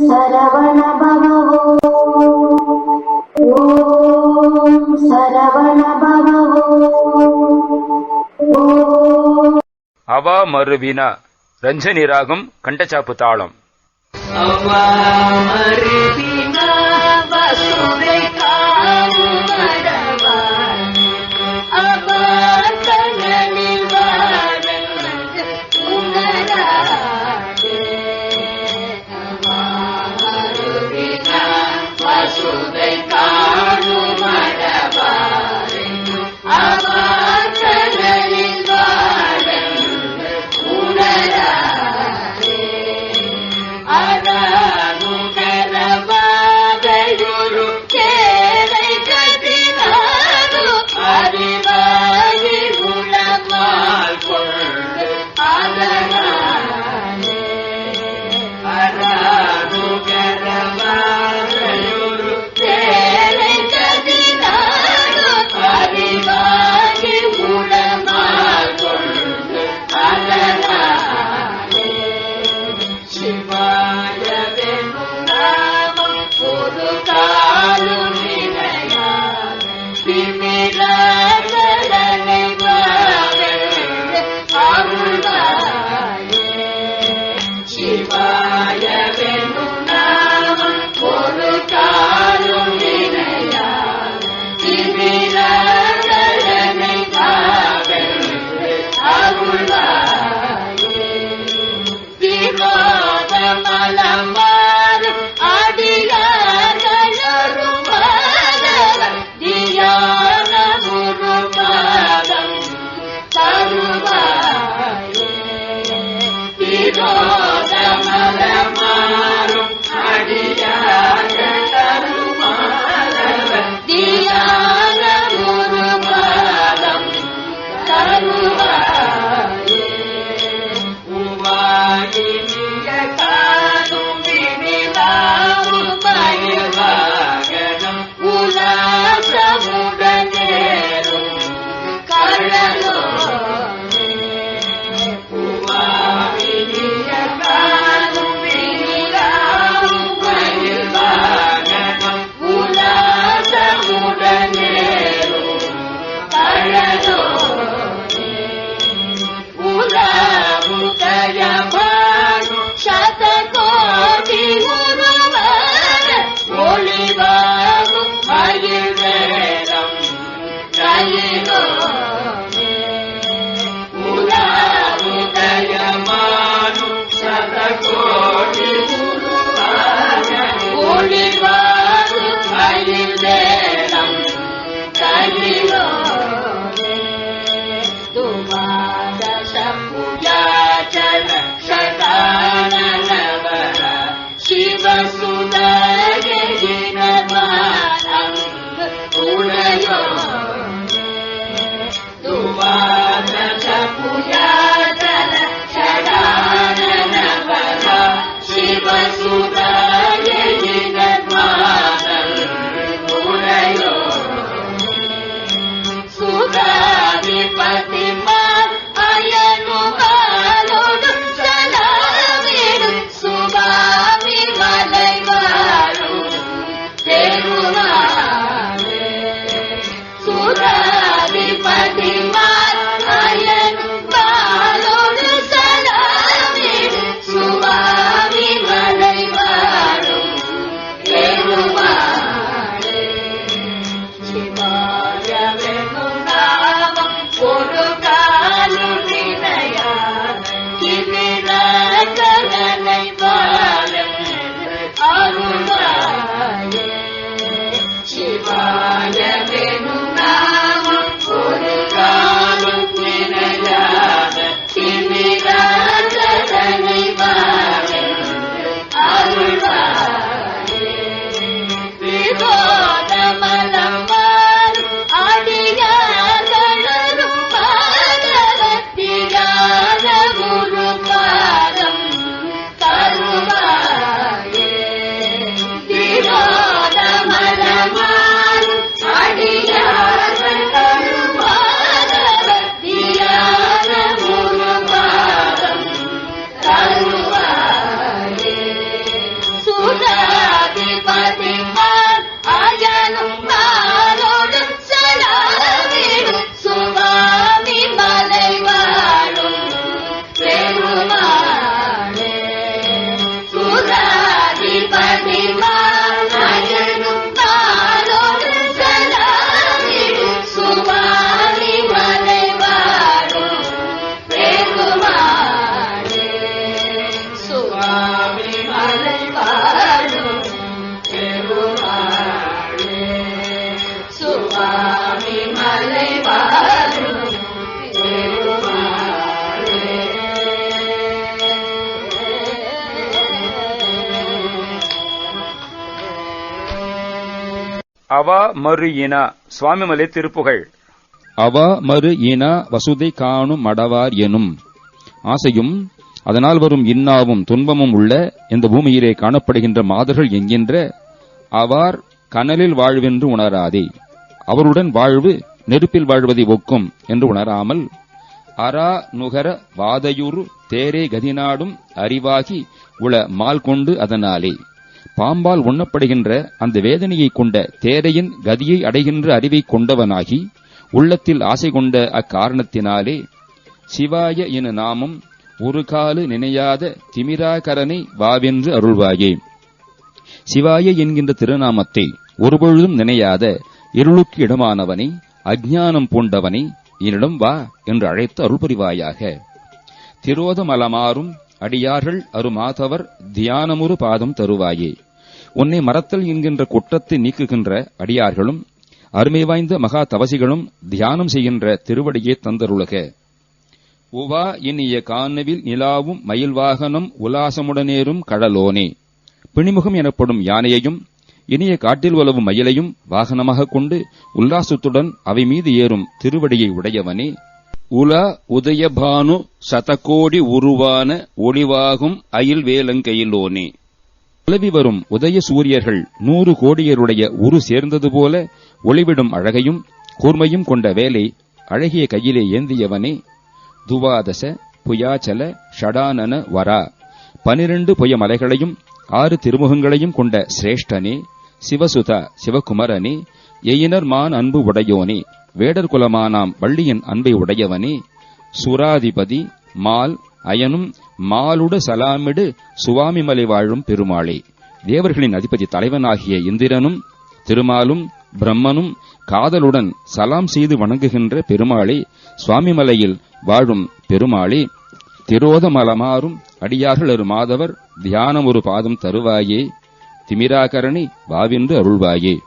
சரவண பவோ ஓம் சரவண பவோ அவா மறுவினா ரஞ்சனி ராகம் கண்டச்சாப்பு தாளம். அவா மறுவினா வசுதே அவா மறு இனா சுவாமிமலை திருப்புகழ் அவா மறு இனா வசுதை காணும் மடவார் எனும் ஆசையும் அதனால் வரும் இன்னாவும் துன்பமும் உள்ள இந்த பூமியிலே காணப்படுகின்ற மாதர்கள் என்கின்ற அவார் கனலில் வாழ்வென்று உணராதே. அவருடன் வாழ்வு நெருப்பில் வாழ்வதை ஒக்கும் என்று உணராமல் அரா நுகர வாதையுறு தேரே கதிநாடும் அறிவாகி உள மால் கொண்டு அதனாலே. பாம்பால் உண்ணப்படுகின்ற அந்த வேதனையைக் கொண்ட தேரையின் கதியை அடைகின்ற அறிவைக் கொண்டவனாகி உள்ளத்தில் ஆசை கொண்ட அக்காரணத்தினாலே சிவாய என நாமம் ஒரு காலு நினையாத திமிராகரனை வாவென்று அருள்வாயே. சிவாய என்கின்ற திருநாமத்தை ஒருபொழுதும் நினையாத இருளுக்கு இடமானவனை அஞ்ஞானம் பூண்டவனை என்னிடம் வா என்று அழைத்து அருள் புரிவாயாக திரோதமலமாறும் அடியார்கள் அருமாதவர் தியானமுறு பாதம் தருவாயே. உன்னை மறத்தல் என்கின்ற குற்றத்தை நீக்குகின்ற அடியார்களும் அருமை வாய்ந்த மகா தவசிகளும் தியானம் செய்கின்ற திருவடியே தந்தருளக. உவா இனிய காணவில் நிலாவும் மயில் வாகனம் உலாசமுடனேறும் கடலோனே. பிணிமுகம் எனப்படும் யானையையும் இனிய காட்டில் உலவும் மயிலையும் வாகனமாகக் கொண்டு உல்லாசத்துடன் அவை மீது ஏறும் திருவடியை உடையவனே. உல உதயபானு சதகோடி உருவான ஒளிவாகும் அயில் வேலங்கையிலோனே உலவி வரும் உதய சூரியர்கள் நூறு கோடியருடைய உரு சேர்ந்தது போல ஒளிவிடும் அழகையும் கூர்மையும் கொண்ட வேலை அழகிய கையிலே ஏந்தியவனே. துவாதச புயாச்சல ஷடானன வரா. பனிரண்டு புய மலைகளையும் ஆறு திருமுகங்களையும் கொண்ட சிரேஷ்டனே சிவசுதா சிவகுமரனே எயினர் மான் அன்பு உடையோனே வேடர் குலமானாம் வள்ளியின் அன்பை உடையவனே. சுராதிபதி மால் அயனும் மாலுடு சலாமிடு சுவாமிமலை வாழும் பெருமாளே. தேவர்களின் அதிபதி தலைவனாகிய இந்திரனும் திருமாலும் பிரம்மனும் காதலுடன் சலாம் செய்து வணங்குகின்ற பெருமாளே சுவாமிமலையில் வாழும் பெருமாளே திரோதமலமாறும் அடியார்கள் ஒரு மாதவர் தியானம் ஒரு பாதம் தருவாயே திமிராகரணி வாவின்று அருள்வாயே.